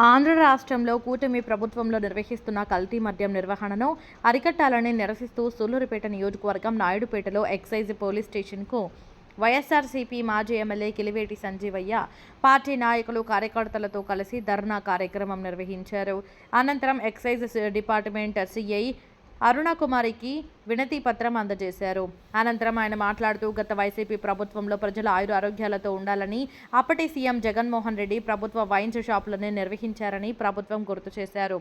ఆంధ్ర రాష్ట్రంలో కూటమి ప్రభుత్వంలో నిర్వహిస్తున్న కల్తీ మద్యం నిర్వహణను అరికట్టాలని నిరసిస్తూ సూళ్ళూరుపేట నియోజకవర్గం నాయుడుపేటలో ఎక్సైజ్ పోలీస్ స్టేషన్కు వైఎస్ఆర్సీపీ మాజీ ఎమ్మెల్యే కిలివేటి సంజీవయ్య పార్టీ నాయకులు కార్యకర్తలతో కలిసి ధర్నా కార్యక్రమం నిర్వహించారు. అనంతరం ఎక్సైజ్ డిపార్ట్మెంట్ సిఐ అరుణకుమారికి వినతి పత్రం అందజేశారు. అనంతరం ఆయన మాట్లాడుతూ గత వైసీపీ ప్రభుత్వంలో ప్రజల ఆయుర ఆరోగ్యాలతో ఉండాలని అప్పటి సీఎం జగన్మోహన్ రెడ్డి ప్రభుత్వ వైన్స్ షాపులను నిర్వహించారని ప్రభుత్వం గుర్తు చేశారు.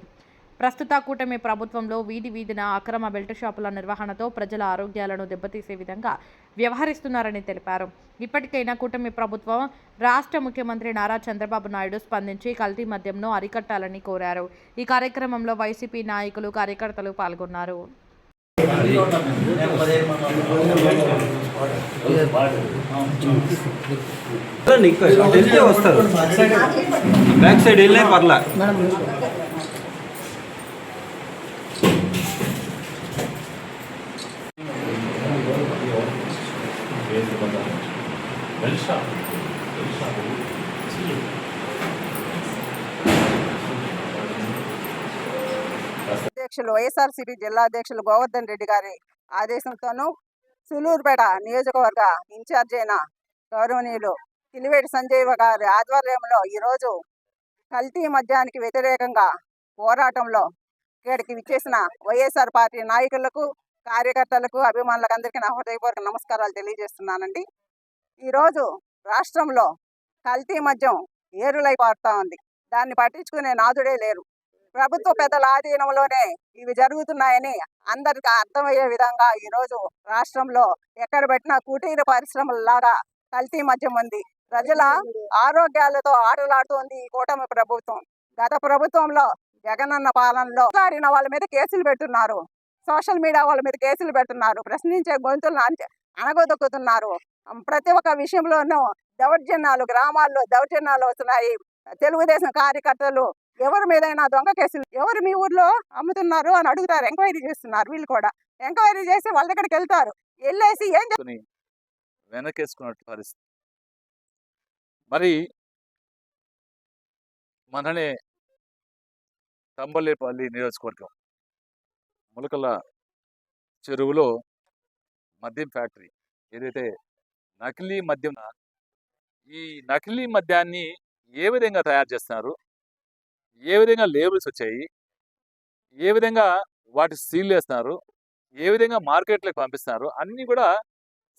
ప్రస్తుత కూటమి ప్రభుత్వంలో వీధి వీధిన అక్రమ బెల్ట్ షాపుల నిర్వహణతో ప్రజల ఆరోగ్యాలను దెబ్బతీసే విధంగా వ్యవహరిస్తున్నారని తెలిపారు ఇప్పటికైనా కూటమి ప్రభుత్వం రాష్ట్ర ముఖ్యమంత్రి నారా చంద్రబాబు నాయుడు స్పందించి కల్తీ మద్యంను అరికట్టాలని కోరారు ఈ కార్యక్రమంలో వైసీపీ నాయకులు కార్యకర్తలు పాల్గొన్నారు చూడండి, ఇక్కడ అటు వెళ్తే వస్తారు బ్యాక్ అధ్యక్షులు వైఎస్ఆర్సీపీ జిల్లా అధ్యక్షులు గోవర్ధన్ రెడ్డి గారి ఆదేశంతోనూ సులూరుపేట నియోజకవర్గ ఇన్ఛార్జ్ అయిన గౌరవనీయులు కిలివేటి సంజయ్ గారి ఆధ్వర్యంలో ఈరోజు కల్తీ మద్యానికి వ్యతిరేకంగా పోరాటంలో ఇక్కడికి విచ్చేసిన వైఎస్ఆర్ పార్టీ నాయకులకు కార్యకర్తలకు అభిమానులకు అందరికీ నా హృదయపూర్వక నమస్కారాలు తెలియజేస్తున్నానండి. ఈరోజు రాష్ట్రంలో కల్తీ మద్యం ఏరులై పారుతా ఉంది. దాన్ని పట్టించుకునే నాదుడే లేరు. ప్రభుత్వ పెద్దల ఆధీనంలోనే ఇవి జరుగుతున్నాయని అందరికి అర్థమయ్యే విధంగా ఈరోజు రాష్ట్రంలో ఎక్కడ పెట్టినా కుటీర పరిశ్రమల లాగా కల్తీ మద్యం ఉంది. ప్రజల ఆరోగ్యాలతో ఆటలాడుతోంది ఈ కూటమి ప్రభుత్వం. గత ప్రభుత్వంలో జగనన్న పాలనలో మాట్లాడిన వాళ్ళ మీద కేసులు పెట్టున్నారు సోషల్ మీడియా వాళ్ళ మీద కేసులు పెడుతున్నారు ప్రశ్నించే గొంతులను అనగదొక్కుతున్నారు ప్రతి ఒక్క విషయంలోనూ దౌర్జన్యాలు గ్రామాల్లో దౌర్జన్యాలు వస్తున్నాయి. తెలుగుదేశం కార్యకర్తలు ఎవరి మీదైనా దొంగ కేసులు ఎవరు మీ ఊర్లో అమ్ముతున్నారు అని అడుగుతారు ఎంక్వైరీ చేస్తున్నారు వీళ్ళు కూడా. ఎంక్వైరీ చేసి వాళ్ళ దగ్గరికి వెళ్తారు. వెళ్ళేసి ఏం కొని వెనకేసుకున్నట్టు పరిస్థితి మరి మననే తంబలేపల్లి నియోజకవర్గం. ములకల చెరువులో మద్యం ఫ్యాక్టరీ ఏదైతే నకిలీ మద్యం ఈ నకిలీ మద్యాన్ని ఏ విధంగా తయారు చేస్తున్నారు? ఏ విధంగా లేబుల్స్ వచ్చాయి? ఏ విధంగా వాటి సీల్ వేస్తున్నారు? ఏ విధంగా మార్కెట్లోకి పంపిస్తున్నారు? అన్నీ కూడా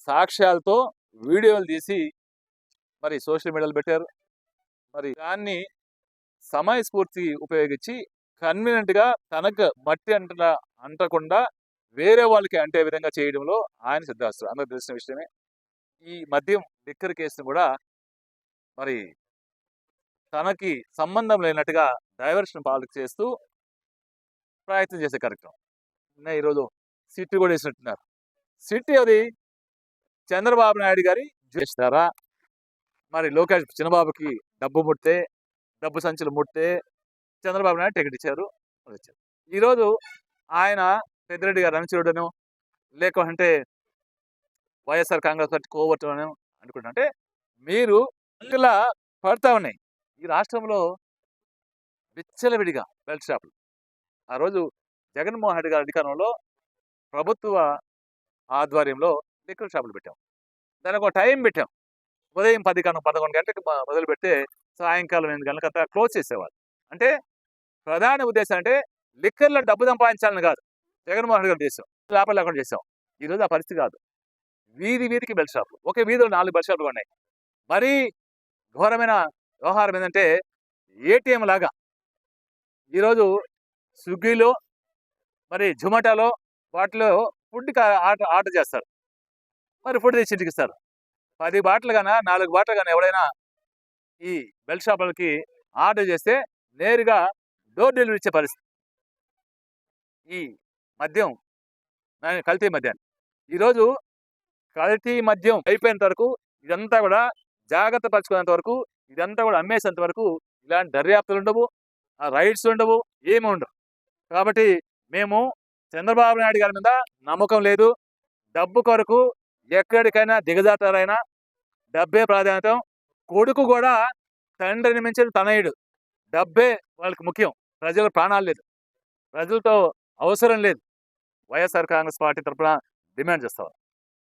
సాక్ష్యాలతో వీడియోలు తీసి మరి సోషల్ మీడియాలో పెట్టారు. మరి దాన్ని సమయస్ఫూర్తి ఉపయోగించి కన్వీనెంట్గా తనకు మట్టి అంటున్న అంటకుండా వేరే వాళ్ళకి అంటే విధంగా చేయడంలో ఆయన సిద్ధాస్తారు అందరికి తెలిసిన విషయమే. ఈ మద్యం లిక్కర్ కేసును కూడా మరి తనకి సంబంధం లేనట్టుగా డైవర్షన్ పాలు చేస్తూ ప్రయత్నం చేసే కార్యక్రమం. నిన్న ఈరోజు సిట్టి కూడా వేసినట్టున్నారు. సిట్టి అది చంద్రబాబు నాయుడు గారి చేస్తారా? మరి లోకేష్ చిన్నబాబుకి డబ్బు ముట్టే డబ్బు సంచులు ముట్టే చంద్రబాబు నాయుడు టికెట్ ఇచ్చారు. వచ్చారు ఈరోజు ఆయన పెద్దిరెడ్డి గారు అనుచరుడను లేకుంటే వైఎస్ఆర్ కాంగ్రెస్ పార్టీ కోవటను అనుకుంటా. అంటే మీరు ఇలా పడతా ఉన్నాయి. ఈ రాష్ట్రంలో విచ్చలవిడిగా బెల్ట్ షాపులు. ఆ రోజు జగన్మోహన్ రెడ్డి గారి అధికారంలో ప్రభుత్వ ఆధ్వర్యంలో లిక్కర్ షాపులు పెట్టాం. దానికి ఒక టైం పెట్టాం. ఉదయం పది కన్నా పదకొండు గంటలకు మొదలు పెడితే సాయంకాలం ఎనిమిది గంటలకు అంతా క్లోజ్ చేసేవాళ్ళు. అంటే ప్రధాన ఉద్దేశం అంటే లిక్కర్లో డబ్బు సంపాదించాలని కాదు. జగన్మోహన్ రెడ్డి గారు చేసాం లాభం లేకుండా చేసాం ఈరోజు ఆ పరిస్థితి కాదు. వీధి వీధికి బెల్ట్ షాపులు. ఒకే వీధిలో నాలుగు బెల్ షాపులు ఉన్నాయి. మరీ ఘోరమైన వ్యవహారం ఏంటంటే ఏటీఎం లాగా. ఈరోజు స్విగ్గీలో మరి జొమాటోలో వాటిలో ఫుడ్ ఆర్డర్ ఆర్డర్ చేస్తారు. మరి ఫుడ్ తెచ్చి ఇంటికి ఇస్తారు. పది బాటలు కానీ నాలుగు బాటలు కానీ ఎవడైనా ఈ బెల్ట్ షాపులకి ఆర్డర్ చేస్తే నేరుగా డోర్ డెలివరీ ఇచ్చే పరిస్థితి. ఈ మద్యం కల్తీ మద్యాన్ని. ఈరోజు కల్తీ మద్యం అయిపోయేంత వరకు ఇదంతా కూడా జాగ్రత్త పరచుకునేంత వరకు ఇదంతా కూడా అమ్మేసేంత వరకు ఇలాంటి దర్యాప్తులు ఉండవు ఆ రైడ్స్ ఉండవు ఏమి ఉండవు. కాబట్టి మేము చంద్రబాబు నాయుడు గారి మీద నమ్మకం లేదు. డబ్బు కొరకు ఎక్కడికైనా దిగజాతారైనా డబ్బే ప్రాధాన్యతం. కొడుకు కూడా తండ్రిని మించిన తనయుడు. డబ్బే వాళ్ళకి ముఖ్యం. ప్రజల ప్రాణాలు లేదు. ప్రజలతో అవసరం లేదు. వైఎస్ఆర్ కాంగ్రెస్ పార్టీ తరఫున డిమాండ్ చేస్తాం